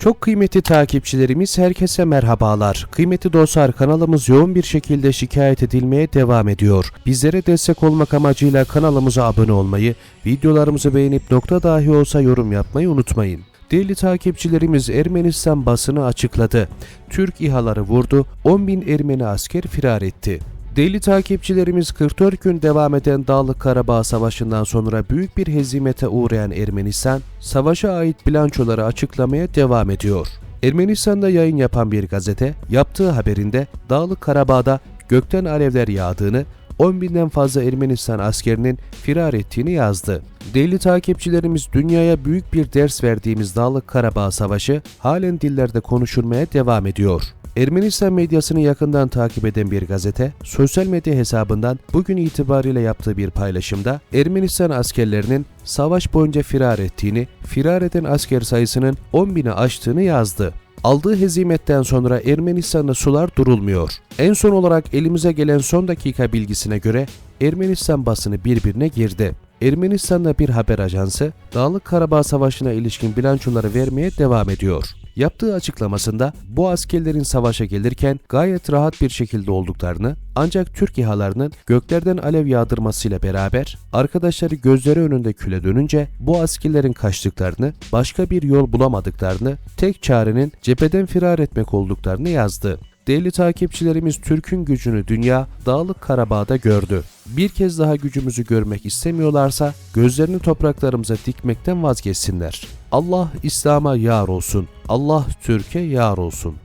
Çok kıymetli takipçilerimiz herkese merhabalar. Kıymetli dostlar kanalımız yoğun bir şekilde şikayet edilmeye devam ediyor. Bizlere destek olmak amacıyla kanalımıza abone olmayı, videolarımızı beğenip nokta dahi olsa yorum yapmayı unutmayın. Değerli takipçilerimiz Ermenistan basını açıkladı. Türk İHA'ları vurdu, 10 bin Ermeni asker firar etti. Değerli takipçilerimiz 44 gün devam eden Dağlık Karabağ Savaşı'ndan sonra büyük bir hezimete uğrayan Ermenistan, savaşa ait bilançoları açıklamaya devam ediyor. Ermenistan'da yayın yapan bir gazete, yaptığı haberinde Dağlık Karabağ'da gökten alevler yağdığını, 10 binden fazla Ermenistan askerinin firar ettiğini yazdı. Değerli takipçilerimiz dünyaya büyük bir ders verdiğimiz Dağlık Karabağ Savaşı halen dillerde konuşulmaya devam ediyor. Ermenistan medyasını yakından takip eden bir gazete, sosyal medya hesabından bugün itibariyle yaptığı bir paylaşımda Ermenistan askerlerinin savaş boyunca firar ettiğini, firar eden asker sayısının 10 bini aştığını yazdı. Aldığı hezimetten sonra Ermenistan'da sular durulmuyor. En son olarak elimize gelen son dakika bilgisine göre Ermenistan basını birbirine girdi. Ermenistan'da bir haber ajansı Dağlık Karabağ Savaşı'na ilişkin bilançoları vermeye devam ediyor. Yaptığı açıklamasında bu askerlerin savaşa gelirken gayet rahat bir şekilde olduklarını ancak Türk İHA'larının göklerden alev yağdırmasıyla beraber arkadaşları gözleri önünde küle dönünce bu askerlerin kaçtıklarını, başka bir yol bulamadıklarını, tek çarenin cepheden firar etmek olduklarını yazdı. Değerli takipçilerimiz Türk'ün gücünü dünya Dağlık Karabağ'da gördü. Bir kez daha gücümüzü görmek istemiyorlarsa gözlerini topraklarımıza dikmekten vazgeçsinler. Allah İslam'a yar olsun. Allah Türkiye yar olsun.